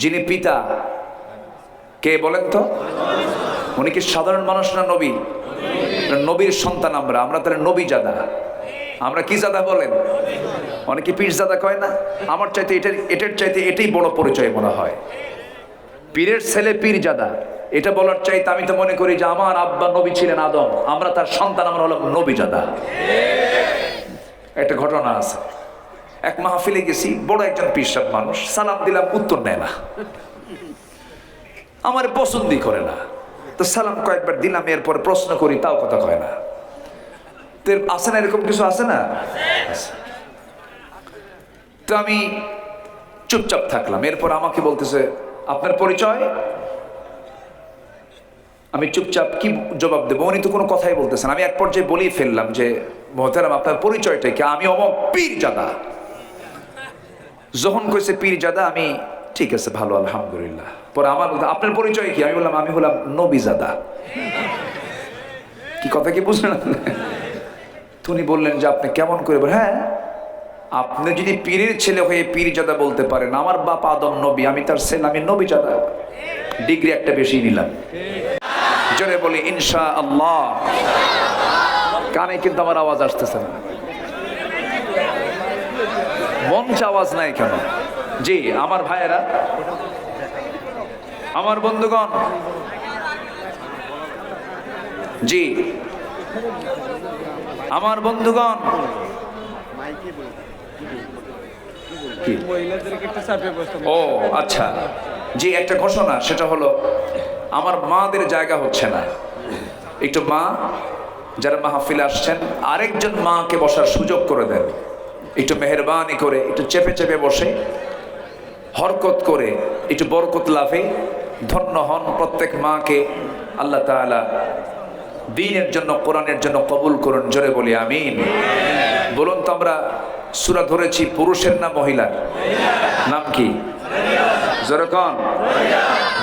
যিনি পিতা, কে বলেন তো? উনি কি সাধারণ মানুষ না নবী? নবীর সন্তান আমরা আমরা তাহলে নবী জাদা আমরা কি জাদা বলেন? অনেকে পীর জাদা কয় না? আমার চাইতে এটার এটার চাইতে এটাই বড় পরিচয় মনে হয়। পীরের ছেলে পীর জাদা এটা বলার চাইতে আমি তো মনে করি যে আমার আব্বা নবী ছিলেন আদম। আমরা তার সন্তান, আমরা হলাম নবী জাদা একটা ঘটনা আছে। এক মাহফিলে গেছি, বড় একজন পিসাব মানুষ, সালাম দিলাম, উত্তর নেয় না। আমার পছন্দই করে না। তো সালাম কয়েকবার দিলাম, এরপর প্রশ্ন করি, তাও কথা কয় না। তো আছে না এরকম কিছু আছে না? তো আমি চুপচাপ থাকলাম। এরপর আমাকে বলতেছে, আপনার পরিচয়? আমি চুপচাপ কি জবাব দেবো? উনি তো কোনো কথাই বলতেছেন আমি এক পর্যায়ে বলেই ফেললাম যে, মোহতারাম, আপনার পরিচয়টা কি? আমি অমক পীর জাদা যখন কইছে পীর জাদা আমি ঠিক আছে, ভালো, আলহামদুলিল্লাহ। পরে আমার আপনার পরিচয় কি? আমি বললাম, আমি হলাম নবী জাদা কি কথা কি বুঝলেন? তো উনি বললেন যে, আপনি কেমন করে হ্যাঁ আপনি যদি পীরের ছেলে হয়ে পীর জাদা বলতে পারেন, আমার বাপ আদম নবী, আমি তার ছেলে, আমি নবী জাদা ডিগ্রি একটা বেশি নিলাম। জোরে বলি ইনশা আল্লাহ কানে কিন্তু আমার আওয়াজ আসতেছে না। মঞ্চ আওয়াজ নাই কেন? জি, আমার ভাইয়েরা, আমার বন্ধুগণ, জি, আমার বন্ধুগণ ও আচ্ছা। জি, একটা ঘোষণা, সেটা হলো, আমার মাদের জায়গা হচ্ছে না। একটু মা, যারা মাহফিলে আসছেন, আরেকজন মাকে বসার সুযোগ করে দেন। একটু মেহরবানি করে, একটু চেপে চেপে বসে, হরকত করে, একটু বরকত লাভে ধন্য হন প্রত্যেক মাকে। আল্লাহ তাআলা দিনের জন্য, কোরআনের জন্য কবুল করুন, জোরে বলি আমিন। বলুন তো আমরা সুরা ধরেছি, পুরুষের না মহিলার? নাম কি?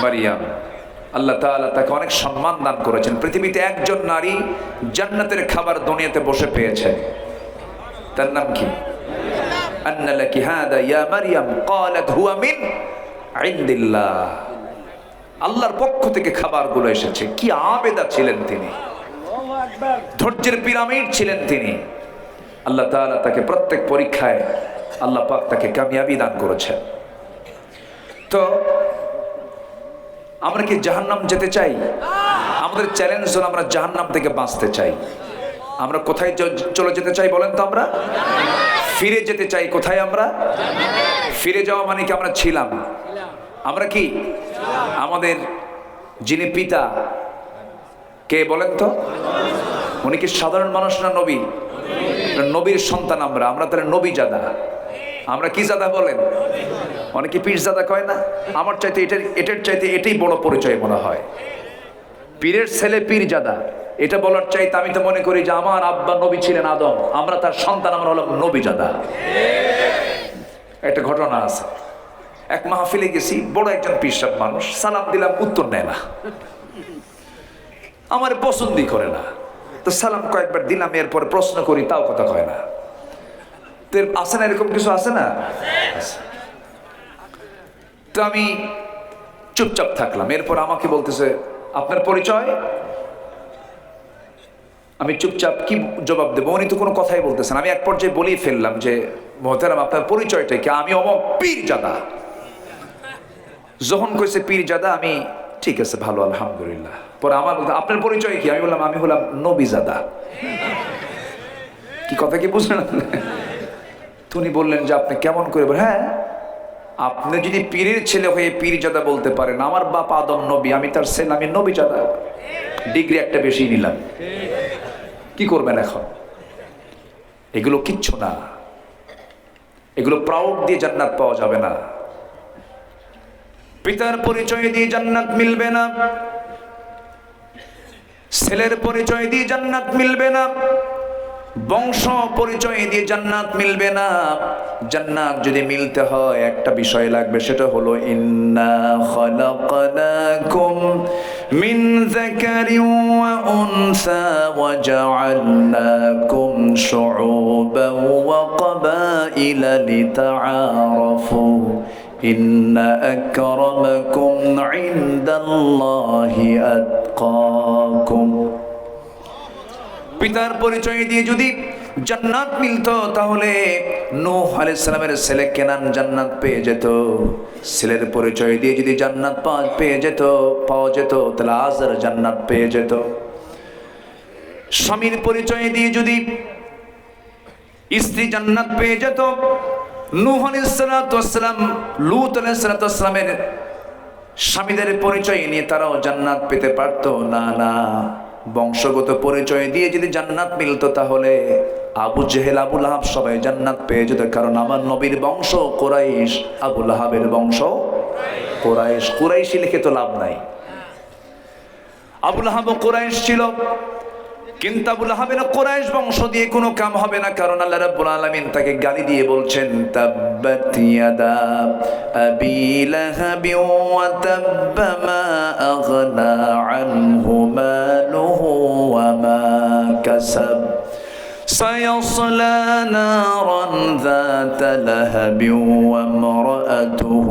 মারিয়াম। আল্লাহ তাআলা তাকে অনেক সম্মান দান করেছেন। পৃথিবীতে একজন নারী জান্নাতের খাবার দুনিয়াতে বসে পেয়েছে। তার নাম কি? আন্না লাকি হাদা ইয়া মারিয়াম ক্বালাত হুয়া মিন ইনদিল্লাহ আল্লাহর পক্ষ থেকে খাবারগুলো এসেছে। কি আবেদা ছিলেন তিনি। ধৈর্যের পিরামিড ছিলেন তিনি। আল্লাহ তাআলা তাকে প্রত্যেক পরীক্ষায় আল্লাহ পাক তাকে কামিয়াবি দান করেছেন। তো আমরা কি জাহান্নাম যেতে চাই? আমাদের চ্যালেঞ্জ হলো আমরা জাহান্নাম থেকে বাঁচতে চাই। আমরা কোথায় চলে যেতে চাই বলেন তো আমরা? ফিরে যেতে চাই, কোথায় আমরা? ফিরে যাওয়া মানে কি আমরা ছিলাম? আমরা কি? আমাদের যিনি পিতা, কে বলেন তো? উনি কি সাধারণ মানুষ না নবী? নবীর সন্তান আমরা আমরা তাহলে নবী জাদা আমরা কি জাদা বলেন? অনেকে পীর জাদা কয় না? আমার চাইতে এটার এটার চাইতে এটাই বড় পরিচয় মনে হয়। পীরের ছেলে পীর জাদা এটা বলার চাইতে আমি তো মনে করি যে আমার আব্বা নবী ছিলেন আদম, আমরা তার সন্তান, আমরা হলাম নবী জাদা একটা ঘটনা আছে। এক মাহফিলে গেছি, বড় একজন পিসাব মানুষ, সালাম দিলাম, উত্তর নেয় না। আমার পছন্দই করে না। তো সালাম কয়েকবার দিলাম, এরপর প্রশ্ন করি, তাও কথা কয় না। তো আছে না এরকম কিছু আছে না? তো আমি চুপচাপ থাকলাম। এরপর আমাকে বলতেছে, আপনার পরিচয়? আমি চুপচাপ কি জবাব দেবো? উনি তো কোনো কথাই বলতেছেন আমি এক পর্যায়ে বলেই ফেললাম যে, মোহতারাম, আপনার পরিচয়টা কি? আমি অমক পীর জাদা যখন কইছে পীর জাদা আমি ঠিক আছে, ভালো, আলহামদুলিল্লাহ। পরে আমার আপনার পরিচয় কি? আমি বললাম, আমি হলাম নবী জাদা কি কথা কি বুঝলেন? উনি বললেন যে, আপনি কেমন করে হ্যাঁ আপনি যদি পীরের ছেলে হয়ে পীর জাদা বলতে পারেন, আমার বাপ আদম নবী, আমি তার ছেলে, আমি নবী জাদা ডিগ্রি একটা বেশি নিলাম। কি করবেন এখন? এগুলো কিচ্ছু না। এগুলো প্রাউড দিয়ে জান্নাত পাওয়া যাবে না। পিতার পরিচয় দিয়ে জান্নাত মিলবে না। ছেলের পরিচয় দিয়ে জান্নাত মিলবে না। বংশ পরিচয় দিয়ে জান্নাত মিলবে না। জান্নাত যদি মিলতে হয়, একটা বিষয় লাগবে, সেটা হলো, ইন্না খালাকনাকুম মিন যাকারিন ওয়া উনসা ওয়া জাআলনাকুম শুউবান ওয়া ক্বাবাইলা লিতাআরাফু إن أكرمكم عند الله أتقاكم পিতার পরিচয় দিয়ে যদি জান্নাত মিলতো, তাহলে নূহ আলাইহিস সালামের ছেলে কেনান জান্নাত পেয়ে যেত। ছেলের পরিচয় দিয়ে যদি জান্নাত পেয়ে যেত, পাওয়া যেত, তাহলে আজার জান্নাত পেয়ে যেত। স্বামীর পরিচয় দিয়ে যদি স্ত্রী জান্নাত পেয়ে যেত, নূহ আলাইহিসসালাম লূত আলাইহিসসালামের স্বামীদের পরিচয় নিয়ে তারাও জান্নাত পেতে পারতো। না না, বংশগত পরিচয় দিয়ে যদি জান্নাত মিলতো, তাহলে আবু জেহেল, আবু লাহাব সবাই জান্নাত পেয়ে যেত, কারণ আমার নবীর বংশ কোরাইশ। আবু লাহাবের বংশ কোরাইশ। কোরাইশি লিখে তো লাভ নাই। আবুল হাব কোরাইশ ছিল, কিন্তু আবুল হাবের কোরাইশ বংশ দিয়ে কোনো কাম হবে না, কারণ আল্লাহ রাব্বুল আলামিন তাকে গালি দিয়ে বলছেন, তাব্বাত ইয়াদা আবি লাহাবি ওয়া তাব্বা আগনা আনহু মালুহু ওয়া মা কাসাব। سيصلى نارا ذات لهب وامرأته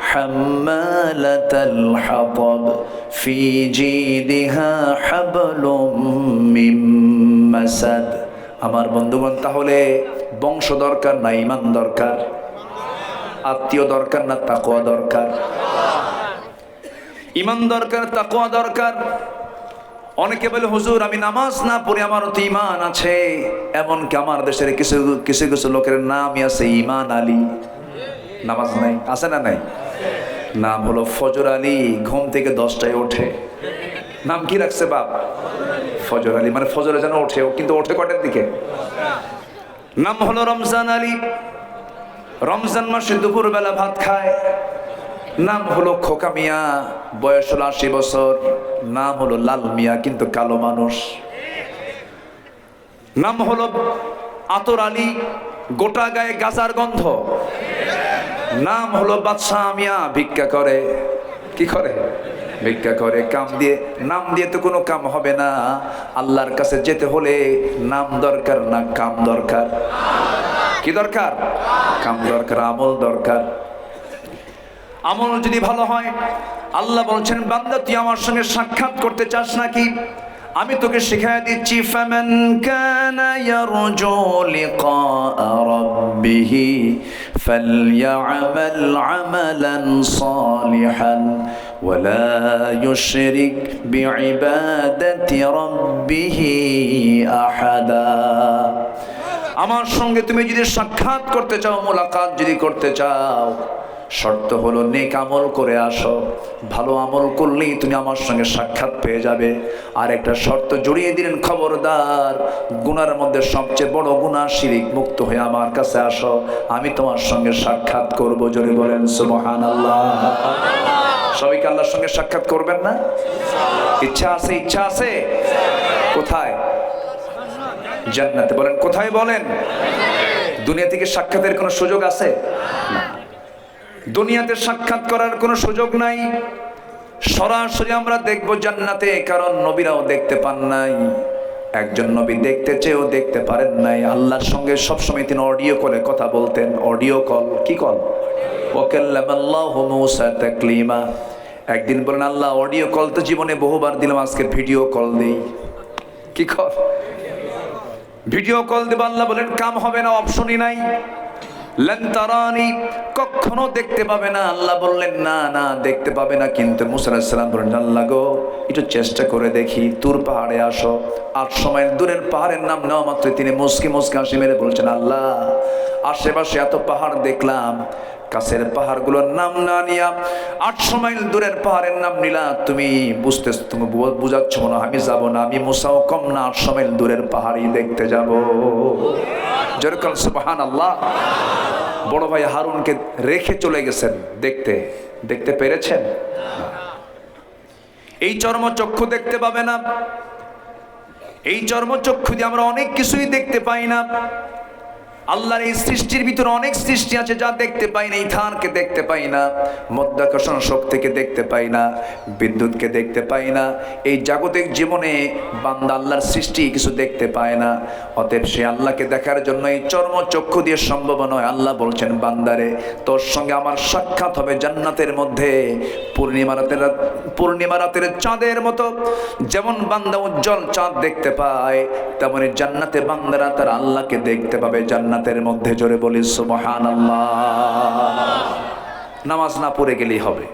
حمالة الحطب في جيدها حبل من مسد আমার বন্ধুগণ তাহলে বংশ দরকার না ইমান দরকার আত্মীয় দরকার না তাকোয়া দরকার ইমান দরকার তাকোয়া দরকার অনেকে বলে, হুজুর, আমি নামাজ না পড়ে আমার তো ইমান আছে। এমনকি আমার দেশের কিছু কিছু কিছু লোকের নামই আছে ইমান আলী। নামাজ নাই, আছে না নাই? নাম হলো ফজর আলী, ঘুম থেকে দশটায় ওঠে। নাম কি রাখছে বাপ? ফজর আলী মানে ফজরে যেন ওঠে কিন্তু ওঠে কটার দিকে? নাম হলো রমজান আলী। রমজান মাসে দুপুরবেলা ভাত খায়। নাম হলো খোকা মিয়া, বয়স হলো আশি বছর, নাম হলো লাল মিয়া, কিন্তু কালো মানুষ। নাম হলো আতর আলী, গোটা গায়ে গাজার গন্ধ। নাম হলো বাদশাহ মিয়া, ভিক্ষা করে। কি করে? ভিক্ষা করে, কাম দিয়ে, নাম দিয়ে তো কোনো কাম হবে না। আল্লাহর কাছে যেতে হলে নাম দরকার না কাম দরকার? কি দরকার? কাম দরকার, আমল দরকার। আমল যদি ভালো হয়, আল্লাহ বলছেন, বান্দা, তুই আমার সঙ্গে সাক্ষাৎ করতে চাস নাকি? আমি তোকে শিখাই দিচ্ছি, ফামান কানা ইয়ারজু লিকা রাব্বিহ ফালইআমাল আমালান সালিহান ওয়ালা ইউশরিক বিইবাদাতি রাব্বিহ আহাদা। আমার সঙ্গে তুমি যদি সাক্ষাৎ করতে চাও, মোলাকাত যদি করতে চাও শর্ত হলো নেক আমল করে আসো। ভালো আমল করলেই তুমি আমার সঙ্গে সাক্ষাৎ পেয়ে যাবে। আর একটা শর্ত জড়িয়ে দিলেন খবরদার, গুনার মধ্যে সবচেয়ে বড় গুনাহ শিরিক মুক্ত হয়ে আমার কাছে আসো। আমি তোমার সঙ্গে সাক্ষাৎ করব, জোরে বলেন সুবহান আল্লাহ সবাইকে আল্লাহর সঙ্গে সাক্ষাৎ করবেন না? ইচ্ছা আছে ইচ্ছা আছে? কোথায়? জান্নাতে। বলেন, কোথায় বলেন? দুনিয়া থেকে সাক্ষাতের কোনো সুযোগ আছে? না। দুনিয়াতে সাক্ষাৎ করার কোনো সুযোগ নাই। সরাসরি আমরা দেখব জান্নাতে, কারণ নবীরাও দেখতে পান নাই। একজন নবী দেখতে চেয়েও দেখতে পারেন নাই। আল্লাহর সঙ্গে সবসময় তিনি অডিও কলে কথা বলতেন। অডিও কল কি কল তাকলিমা। একদিন বলেন, আল্লাহ অডিও কল তো জীবনে বহুবার দিলাম, আজকে ভিডিও কল দেই। কি কল ভিডিও কল দেব, আল্লাহ বলেন, কাম হবে না অপশনই নাই। কখনো দেখতে পাবে না। আল্লাহ বললেন, না না, দেখতে পাবে না। কিন্তু মুসাল্লাম বললেন, আল্লাহ গো, একটু চেষ্টা করে দেখি। তুর পাহাড়ে আসো। আর সময় দূরের পাহাড়ের নাম নেওয়া মাত্র তিনি মুসকি মুসকি হাসি মেরে বলছেন, আল্লাহ, আশেপাশে এত পাহাড় দেখলাম। কাছের পাহাড়গুলোর নাম না নিয়া আটশো মাইল দূরের পাহাড়ের নাম নিলা। তুমি বুঝতে তুমি বুঝাচ্ছ মনে আমি যাব না, আমি মুসাও কম না আটশো মাইল দূরের পাহাড়ই দেখতে যাব। যেরকম সুবাহান আল্লাহ বড় ভাই হারুনকে রেখে চলে গেছেন দেখতে। দেখতে পেরেছেন? এই চর্মচক্ষু দেখতে পাবে না। এই চর্মচক্ষু দিয়ে আমরা অনেক কিছুই দেখতে পাই না। আল্লাহর এই সৃষ্টির ভিতরে অনেক সৃষ্টি আছে যা দেখতে পাই না এই থানকে দেখতে পাই না, মধ্যাকর্ষণ শক্তিকে দেখতে পাই না, বিদ্যুৎকে দেখতে পাই না, এই জাগতিক জীবনে বান্দা আল্লাহর সৃষ্টি কিছু দেখতে পায় না। অতএব সে আল্লাহকে দেখার জন্য এই চর্ম চক্ষু দিয়ে সম্ভব নয়। আল্লাহ বলছেন, বান্দারে, তোর সঙ্গে আমার সাক্ষাৎ হবে জান্নাতের মধ্যে। পূর্ণিমা রাতের পূর্ণিমা রাতের চাঁদের মতো। যেমন বান্দা উজ্জ্বল চাঁদ দেখতে পায়, তেমনি জান্নাতে বান্দারা তার আল্লাহকে দেখতে পাবে জান্নাতের মধ্যে জোরে বলি সুবহান নামাজ না পড়ে গেলেই হবে।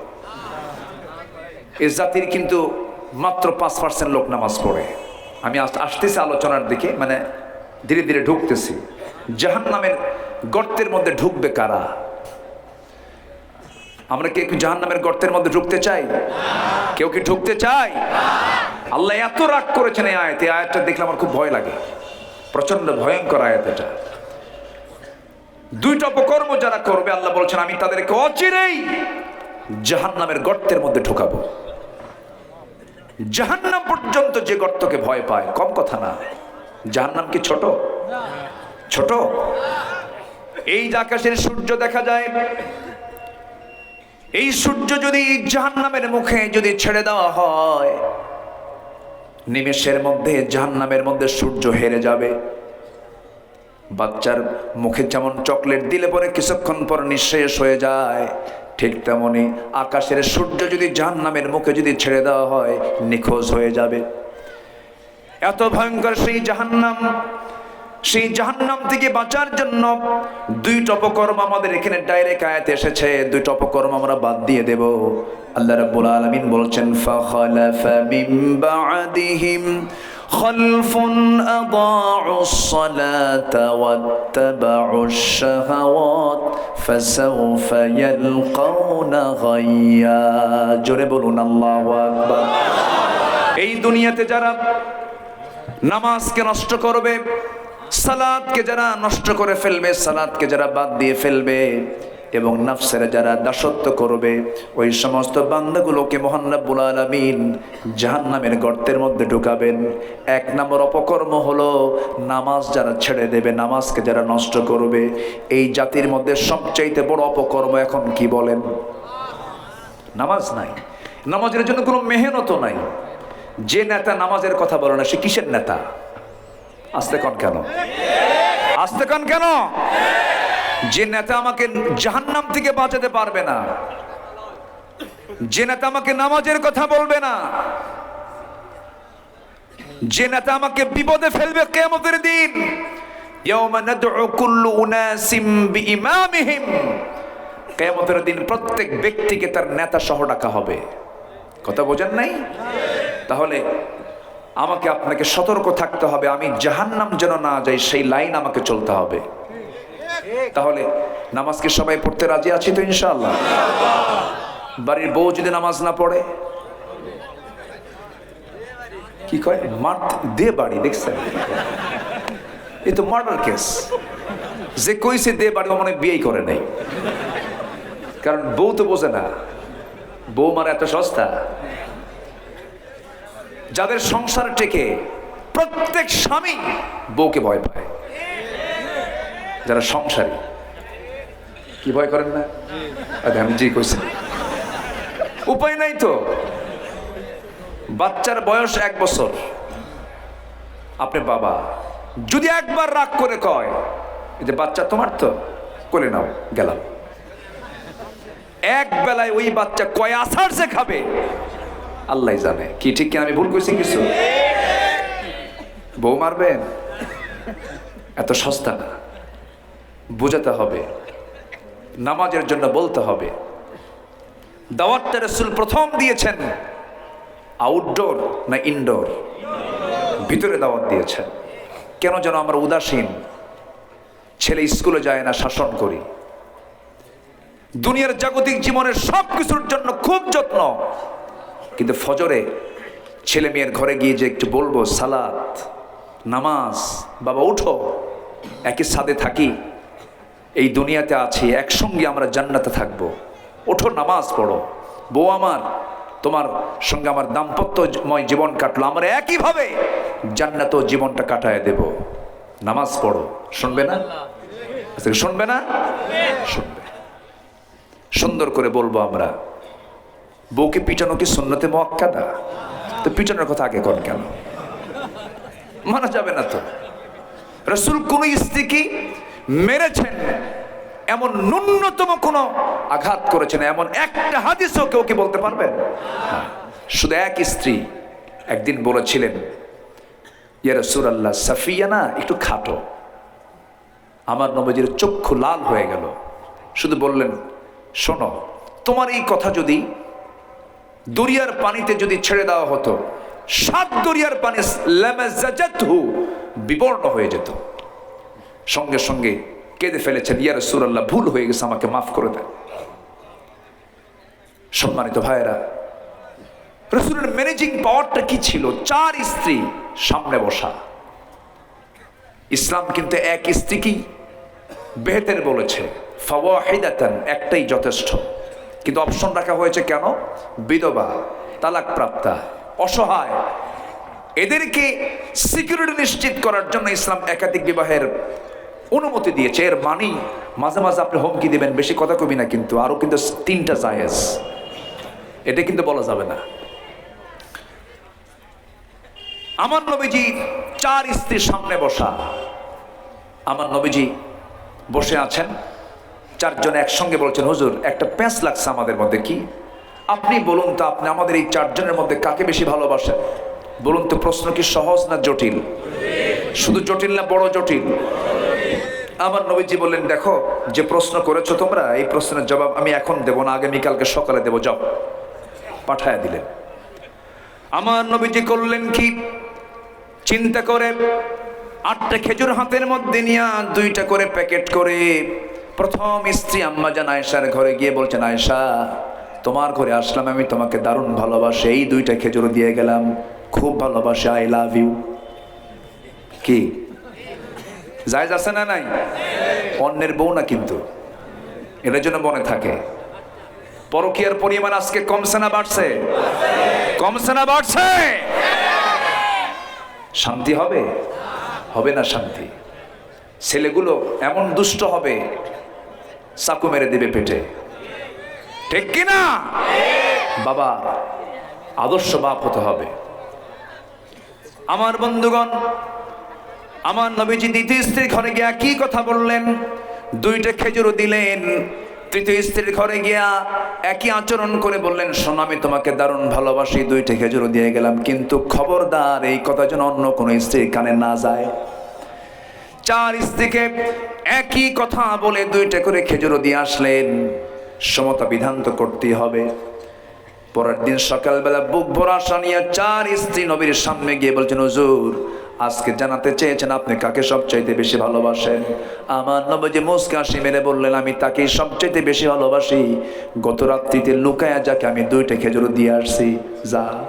এ জাতির কিন্তু মাত্র পাঁচ পার্সেন্ট লোক নামাজ পড়ে। আমি আসতেছি আলোচনার দিকে মানে ধীরে ধীরে ঢুকতেছি। জাহান নামের গর্তের মধ্যে ঢুকবে কারা? আমরা কি জাহান নামের গর্তের মধ্যে ঢুকতে চাই? কেউ কি ঢুকতে চাই আল্লাহ এত রাগ করেছেন এই আয়াতে। আয়াতটা দেখলে আমার খুব ভয় লাগে। প্রচণ্ড ভয়ঙ্কর আয়াত এটা। দুইটা অপকর্ম যারা করবে, আল্লাহ বলছেন, আমি তাদেরকে অচিরেই জাহান নামের গর্তের মধ্যে ঢুকাবো। জাহান্নাম পর্যন্ত যে গর্তকে ভয় পায়, কম কথা না। জাহান্নাম কি ছোট? ছোট? এই আকাশের সূর্য দেখা যায়, এই সূর্য যদি জাহান্নামের মুখে যদি ছেড়ে দেওয়া হয়, নিমেষের মধ্যে, জাহান্নামের মধ্যে সূর্য হেরে যাবে। বাচ্চার মুখে যেমন চকলেট দিলে পরে কিছুক্ষণ পর নিঃশেষ হয়ে যায়, ঠিক তেমনি আকাশের সূর্য যদি জাহান্নামের মুখে যদি ছেড়ে দেওয়া হয়, নিখোঁজ হয়ে যাবে। এত ভয়ঙ্কর সেই জাহান্নাম সেই জাহান্নাম থেকে বাঁচার জন্য দুই টপকর্ম আমাদের এখানে ডাইরেক্ট আয়াত এসেছে, দুই টপকর্ম আমরা বাদ দিয়ে দেব। আল্লাহ রাব্বুল আলামিন বলছেন, ফাখালাফা মিন বা'দিহিম خلف أضاعوا الصلاة واتبعوا الشهوات فسوف يلقون غيا জোরে বলুন আল্লাহু আকবার এই দুনিয়াতে যারা নামাজকে নষ্ট করবে সালাদকে যারা নষ্ট করে ফেলবে সালাদকে যারা বাদ দিয়ে ফেলবে এবং নাফসের যারা দাসত্ব করবে, ওই সমস্ত বান্দাগুলোকে মোহান্নাবুল আলমিন জাহান্নামের গর্তের মধ্যে ঢুকাবেন। এক নম্বর অপকর্ম হলো নামাজ যারা ছেড়ে দেবে, নামাজকে যারা নষ্ট করবে। এই জাতির মধ্যে সবচাইতে বড় অপকর্ম এখন কি বলেন? নামাজ নাই। নামাজের জন্য কোনো মেহনত নাই। যে নেতা নামাজের কথা বলে না, সে কিসের নেতা? আসতে কন কেন? আসতে কন কেন? যে নেতা আমাকে জাহান্নাম থেকে বাঁচাতে পারবে না, যে নেতা আমাকে নামাজের কথা বলবে না, যে নেতা আমাকে বিপদে ফেলবে কেমতের দিন কেমতের দিন প্রত্যেক ব্যক্তিকে তার নেতা সহ ডাকা হবে। কথা বোঝেন নাই? তাহলে আমাকে আপনাকে সতর্ক থাকতে হবে, আমি জাহান্নাম যেন না যাই, সেই লাইন আমাকে চলতে হবে। তাহলে নামাজকে সবাই পড়তে রাজি আছি তো ইনশাআল্লাহ? বাড়ির বউ যদি নামাজ না পড়ে? কি কয়? মার দে বাড়ি, দেখছেন? এ তো মার্ডার কেস। যে কইছে দে বাড়ি মানে বিয়েই করে নাই। কারণ বউ তো বোঝে না। বউ মারা এত সস্তা। যাদের সংসার টেকে প্রত্যেক স্বামী বউকে ভয় পায়। যারা সংসারী। কি ভয় করেন না? আমি জি কইছি। উপায় নাই তো। বাচ্চার বয়স এক বছর। আপনি বাবা, যদি একবার রাগ করে কয় যে বাচ্চা তোমার তো করে নাও, গেলাম। এক বেলায় ওই বাচ্চা কয় আসার সে খাবে, আল্লাহ জানে। কি, ঠিক আমি ভুল করছি কিছু? বউ মারবেন? এত সস্তা না। বোঝাতে হবে, নামাজের জন্য বলতে হবে। দাওয়াতটা রসুল প্রথম দিয়েছেন, আউটডোর না ইনডোর? ভিতরে দাওয়াত দিয়েছেন। কেন যেন আমরা উদাসীন, ছেলে স্কুলে যায় না, শাসন করি। দুনিয়ার জাগতিক জীবনের সব কিছুর জন্য খুব যত্ন। কিন্তু ফজরে ছেলে মেয়ের ঘরে গিয়ে যে একটু বলব, সালাত, নামাজ, বাবা, উঠো, একই সাদে থাকি। এই দুনিয়াতে আছি, একসঙ্গে আমরা জান্নাতে থাকব। ওঠো, নামাজ পড়ো। বউ আমার, তোমার সঙ্গে আমার দাম্পত্যময় জীবন কাটলো। আমরা একইভাবে জান্নাত জীবনটা কাটায় দেব। নামাজ পড়ো। শুনবে না? শুনবে না? শুনবে। সুন্দর করে বলব আমরা, বউকে পিটানো কি সুন্নতে মক্কাদা তো পিটানোর কথা আগে কর কেন? মানা যাবে না তো। রসুল কোন স্ত্রীকে মেরেছেন। এমন ন্যূনতম কোন আঘাত করেছেন, এমন একটা হাদিসও কেউ কি বলতে পারবেন না। শুধু এক স্ত্রী একদিন বলেছিলেন, ইয়া রসুলাল্লাহ সাফিয়া না একটু খাটো। আমার নবজির চক্ষু লাল হয়ে গেল। শুধু বললেন, শোনো, তোমার এই কথা যদি দরিয়ার পানিতে যদি ছেড়ে দেওয়া হতো, সাত দরিয়ার পানি বিবর্ণ হয়ে যেত। সঙ্গে সঙ্গে কেঁদে ফেলেছেন, ইয়া রাসূলুল্লাহ, ভুল হয়ে গেছে, আমাকে মাফ করে দেন। সম্মানিত ভাইয়েরা, রসুলের ম্যানেজিং পাওয়ারটা কি ছিল? চার স্ত্রী সামনে বসা। ইসলাম কিন্তু এক স্ত্রীকেই বেহেতের বলেছে, ফাওয়াহিদাতান একটাই যথেষ্ট। কিন্তু অপশন রাখা হয়েছে কেন? বিধবা তালাক প্রাপ্তা অসহায়। এদেরকে সিকিউরিটি নিশ্চিত করার জন্য ইসলাম একাধিক বিবাহের অনুমতি দিয়েছে এর মানি মাঝে মাঝে আপনি হুমকি দিবেন, বেশি কথা কবি না কিন্তু, আরও কিন্তু তিনটা জায়েজ। এটা কিন্তু বলা যাবে না। আমার নবীজি চার স্ত্রীর সামনে বসা। আমার নবীজি বসে আছেন। চারজন একসঙ্গে বলছেন, হুজুর, একটা প্যাঁচ লাগছে আমাদের মধ্যে, কি? আপনি বলুন তো, আপনি আমাদের এই চারজনের মধ্যে কাকে বেশি ভালোবাসেন? বলুন তো, প্রশ্ন কি সহজ না জটিল? শুধু জটিল না বড় জটিল? আমার নবীজি বললেন, দেখো, যে প্রশ্ন করেছ তোমরা, এই প্রশ্নের জবাব আমি এখন দেবো না আগামীকালকে সকালে দেবো, যাও। পাঠায় দিলেন। আমার নবীজি করলেন কি? চিন্তা করে, আটটা খেজুর হাতের মধ্যে নিয়ে দুইটা করে প্যাকেট করে প্রথম স্ত্রী আম্মা জান আয়েশার ঘরে গিয়ে বলছেন, আয়েশা, তোমার ঘরে আসলাম আমি, তোমাকে দারুণ ভালোবাসি, এই দুইটা খেজুর দিয়ে গেলাম, খুব ভালোবাসি আই লাভ ইউ কি? জায়জ আছে না নাই? অন্যের বউ না কিন্তু। এটার জন্য মনে থাকে। পরকীয়ার পরিমাণ আজকে কমছে না বাড়ছে? কমছে না বাড়ছে? শান্তি হবে? হবে না শান্তি? ছেলেগুলো এমন দুষ্ট হবে, চাকু মেরে দেবে পেটে। ঠিক কিনা বাবা, আদর্শ বাপ হতে হবে। আমার বন্ধুগণ আমার নবীজি দ্বিতীয় স্ত্রীর ঘরে গিয়া কি কথা বললেন? দুইটা খেজুরও দিলেন। তৃতীয় স্ত্রীর ঘরে গিয়া একই আচরণ করে বললেন, শোনো, আমি তোমাকে দারুণ ভালোবাসি, দুইটা খেজুরও দিয়ে গেলাম, কিন্তু খবরদার এই কথা যেন অন্য কোনো স্ত্রীর কানে না যায়। চার স্ত্রীকে একই কথা বলে দুইটা করে খেজুরও দিয়ে আসলেন। সমতা বিধান তো করতেই হবে। পরের দিন সকালবেলা বুক ভরা নিয়ে চার স্ত্রী নবীর সামনে গিয়ে বলছেন, হুজুর আজকে জানাতে চেয়েছেন আপনি কাকে সবচাইতে বেশি ভালোবাসেন? আমার নবজি মুসকে হাসি মেরে বললেন, আমি তাকে সবচাইতে বেশি ভালোবাসি। গত রাত্রিতে লুকায়া যাকে আমি দুইটা খেজুর দিয়ে আসছি। যা।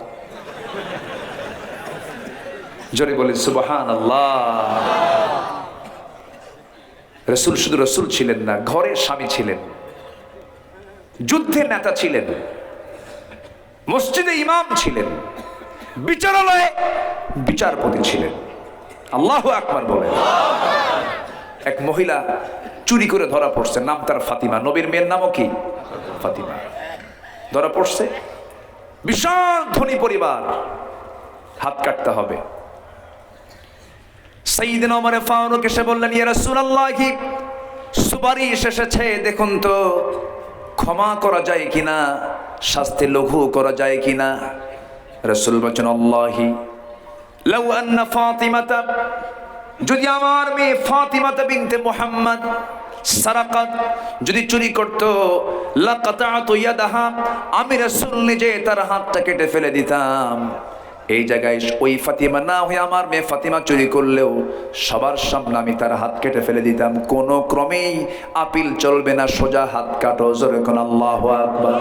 জোরে বলি সুবাহান আল্লাহ রসুল শুধু রসুল ছিলেন না, ঘরের স্বামী ছিলেন। যুদ্ধের নেতা ছিলেন। মসজিদে ইমাম ছিলেন। বিচারালয়ে বিচারপতি ছিলেন। আল্লাহ আকবার বলেন। এক মহিলা চুরি করে ধরা পড়ছে, নাম তার ফাতিমা। নবীর মেয়ের নামও কি? ফাতিমা। ধরা পড়ছে? বিশাল ধনী পরিবার। হাত কাটতে হবে। সেইদিন আমার ফারুক এসে বললেন, ইয়া রাসূলুল্লাহি, সুপারিশ এসেছে, দেখুন তো। ক্ষমা করা যায় কিনা? শাস্তি, লঘু করা যায় কিনা? রসুল বলছেন, আল্লাহি যদি আমার মেয়ে ফাতিমাতা বিনতে মোহাম্মদ সারাকাত যদি চুরি করত আমি রাসূল নিজে তার হাতটা কেটে ফেলে দিতাম। এই জায়গায় ওই ফাতিমা না হয়ে আমার মেয়ে ফাতিমা চুরি করলেও সবার সামনে আমি তার হাত কেটে ফেলে দিতাম। কোনো ক্রমেই আপিল চলবে না, সোজা হাত কাটো। জোরে কোন আল্লাহ আকবার।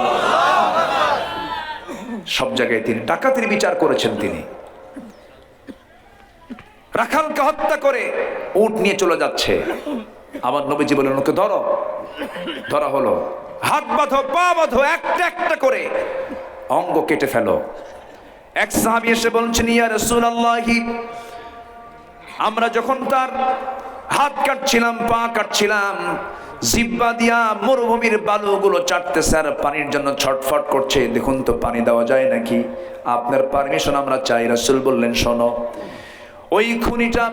সব জায়গায় তিনি, ডাকাতির বিচার করেছেন তিনি। রাখালকে হত্যা করে উট নিয়ে চলে যাচ্ছে। আমার নবীজি বলেন ওকে ধরো। ধরা হলো। হাত বাঁধো, পা বাঁধো, একটা একটা করে অঙ্গ কেটে ফেলো। এক সাহাবি এসে বলছেন, ইয়া রাসূলুল্লাহি, আমরা যখন তার হাত কাটছিলাম, পা কাটছিলাম জিব্বা দিয়া মরুভূমির বালুগুলো চাটতেছে আর পানির জন্য ছটফট করছে। দেখুন তো, পানি দেওয়া যায় নাকি? আপনার পারমিশন আমরা চাই। রাসুল বললেন, শোনো, ওই খুনিটা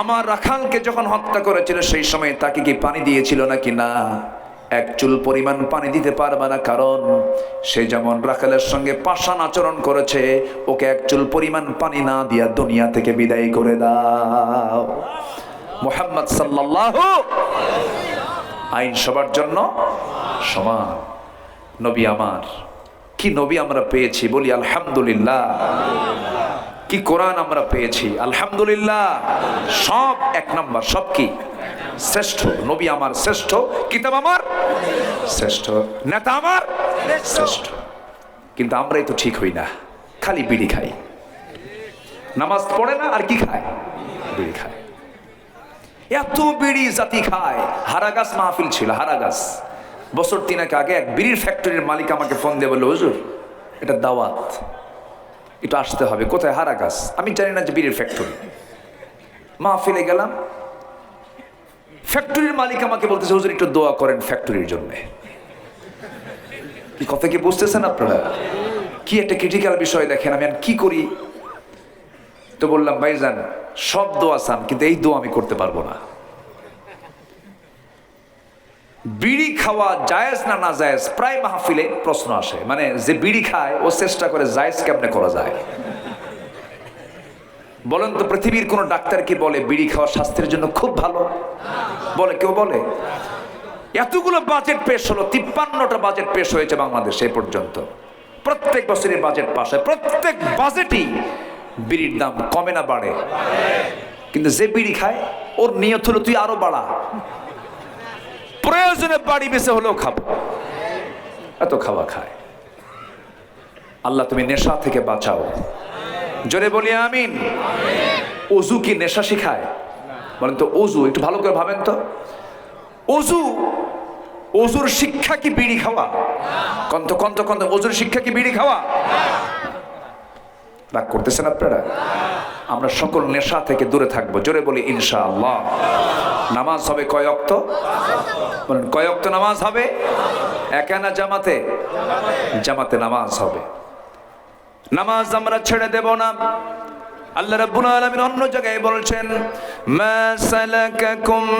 আমার রাখালকে যখন হত্যা করেছিল, সেই সময় তাকে কি পানি দিয়েছিল নাকি? না, এক চুল পরিমাণ পানি দিতে পারবে না, কারণ সে যেমন রাখালের সঙ্গে পাষাণ আচরণ করেছে, ওকে এক চুল পরিমাণ পানি না দিয়া দুনিয়া থেকে বিদায় করে দাও। মোহাম্মদ সাল্লাল্লাহু আইন সবার জন্য সমান। নবী আমার। কি নবী আমরা পেয়েছি? বলি আলহামদুলিল্লাহ। কি কোরআন আমরা পেয়েছি? আলহামদুলিল্লাহ। সব এক নাম্বার। সব কি? শ্রেষ্ঠ। নবী আমার শ্রেষ্ঠ। কিতাব আমার শ্রেষ্ঠ। নেতা আমার শ্রেষ্ঠ। কিন্তু আমরাই তো ঠিক হই না। খালি বিড়ি খাই। নামাজ পড়ে না আর কি খায়? বিড়ি খায়। এত বিড়ি জাতি খায়। হারাগাছ মাহফিল ছিল, হারাগাছ। বছর তিনেক আগে এক বিড়ির ফ্যাক্টরির মালিক আমাকে ফোন দিয়ে বলল, হুজুর, এটা দাওয়াত। এটা আসতে হবে। কোথায়? হারাগাছ। আমি জানি না যে বিড়ির ফ্যাক্টরি মাহফিলে গেলাম। ফ্যাক্টরির মালিক আমাকে বলতেছে, হুজুর, একটু দোয়া করেন ফ্যাক্টরির জন্য। কি কথা কি বুঝতেছেন আপনারা? কি একটা ক্রিটিক্যাল বিষয় দেখেন। আমি আর কি করি? তো বললাম, ভাইজান, সব দোয়া চান, কিন্তু এই দোয়া আমি করতে পারব না। বিড়ি খাওয়া জায়েজ না না জায়েজ, প্রায় মাহফিলে প্রশ্ন আসে। মানে যে বিড়ি খায়, ও চেষ্টা করে জায়েজ কেমনে করা যায়? বলেন তো, পৃথিবীর কোনো ডাক্তার কি বলে, বিড়ি খাওয়া স্বাস্থ্যের জন্য খুব ভালো বলে, কেউ বলে? এতগুলো বাজেট পেশ হলো, তিপ্পান্নটা বাজেট পেশ হয়েছে বাংলাদেশে এ পর্যন্ত। প্রত্যেক বছরের বাজেট পাস হয়। প্রত্যেক বাজেটই বিড়ির দাম কমে না বাড়ে। কিন্তু যে বিড়ি খায়, ওর নিয়ত হলো তুই আরও বাড়া। প্রয়োজনে বাড়ি বেঁচে হলেও খাব। এত খাওয়া খায়। আল্লাহ, তুমি নেশা থেকে বাঁচাও। জোরে বলি আমিন। অজু কি নেশা শিখায়? বলেন তো, অজু, একটু ভালো করে ভাবেন তো। অজু, অজুর শিক্ষা কি বিড়ি খাওয়া? কন্ত কন্ত কন্ত, অজুর শিক্ষা কি বিড়ি খাওয়া? রাগ করতেছেন আপনারা? আমরা সকল নেশা থেকে দূরে থাকব। জোরে বলি, ইনশাআল্লাহ। নামাজ হবে কয় অক্ত বলেন, কয় নামাজ হবে? একা না জামাতে? জামাতে নামাজ হবে। নামাজ আমরা ছেড়ে দেব না। আল্লাহ রাব্বুল আলামিন অন্য জায়গায় বলছেন, মা সালাকাকুম